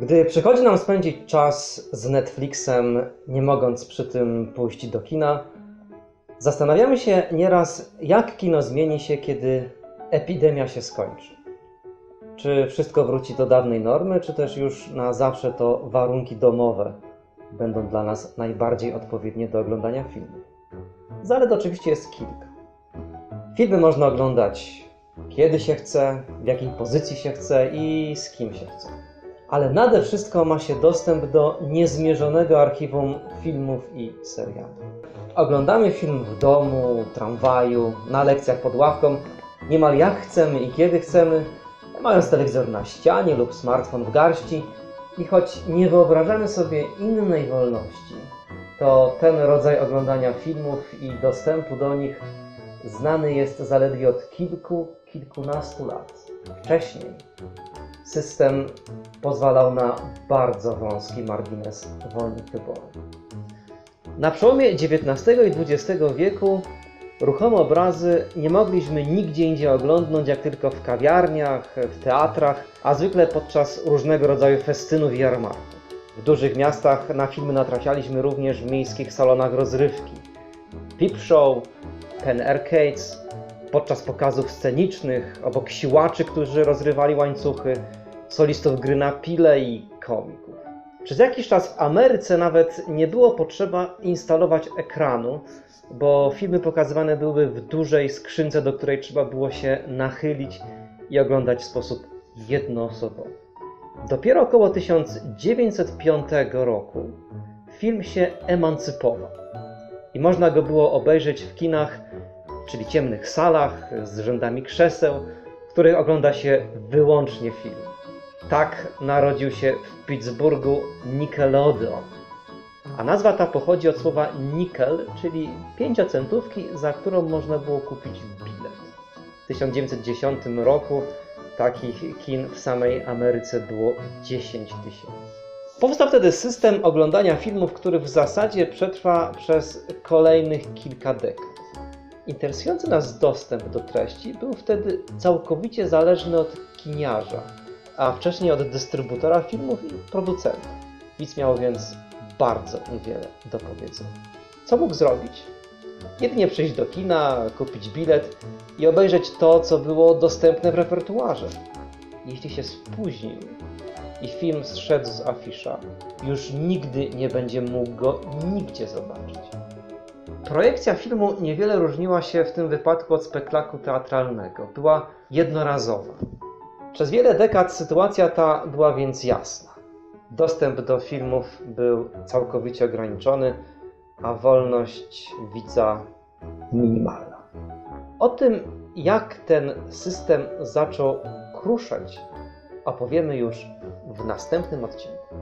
Gdy przychodzi nam spędzić czas z Netflixem, nie mogąc przy tym pójść do kina, zastanawiamy się nieraz, jak kino zmieni się, kiedy epidemia się skończy. Czy wszystko wróci do dawnej normy, czy też już na zawsze to warunki domowe będą dla nas najbardziej odpowiednie do oglądania filmów? Zalet oczywiście jest kilka. Filmy można oglądać kiedy się chce, w jakiej pozycji się chce i z kim się chce. Ale nade wszystko ma się dostęp do niezmierzonego archiwum filmów i seriali. Oglądamy film w domu, tramwaju, na lekcjach pod ławką, niemal jak chcemy i kiedy chcemy, mając telewizor na ścianie lub smartfon w garści. I choć nie wyobrażamy sobie innej wolności, to ten rodzaj oglądania filmów i dostępu do nich znany jest zaledwie od kilku, kilkunastu lat. Wcześniej system pozwalał na bardzo wąski margines wolnych wyborów. Na przełomie XIX i XX wieku ruchome obrazy nie mogliśmy nigdzie indziej oglądnąć, jak tylko w kawiarniach, w teatrach, a zwykle podczas różnego rodzaju festynów i jarmarków. W dużych miastach na filmy natrafialiśmy również w miejskich salonach rozrywki. Peep Show, Pen Arcades, podczas pokazów scenicznych, obok siłaczy, którzy rozrywali łańcuchy, solistów gry na pile i komików. Przez jakiś czas w Ameryce nawet nie było potrzeba instalować ekranu, bo filmy pokazywane były w dużej skrzynce, do której trzeba było się nachylić i oglądać w sposób jednoosobowy. Dopiero około 1905 roku film się emancypował i można go było obejrzeć w kinach, czyli ciemnych salach z rzędami krzeseł, w których ogląda się wyłącznie film. Tak narodził się w Pittsburghu Nickelodeon. A nazwa ta pochodzi od słowa nickel, czyli pięciocentówki, za którą można było kupić bilet. W 1910 roku takich kin w samej Ameryce było 10 tysięcy. Powstał wtedy system oglądania filmów, który w zasadzie przetrwa przez kolejnych kilka dekad. Interesujący nas dostęp do treści był wtedy całkowicie zależny od kiniarza, a wcześniej od dystrybutora filmów i producenta. Widz miał więc bardzo wiele do powiedzenia. Co mógł zrobić? Jedynie przyjść do kina, kupić bilet i obejrzeć to, co było dostępne w repertuarze. Jeśli się spóźnił i film zszedł z afisza, już nigdy nie będzie mógł go nigdzie zobaczyć. Projekcja filmu niewiele różniła się w tym wypadku od spektaklu teatralnego. Była jednorazowa. Przez wiele dekad sytuacja ta była więc jasna. Dostęp do filmów był całkowicie ograniczony, a wolność widza minimalna. O tym, jak ten system zaczął kruszać, opowiemy już w następnym odcinku.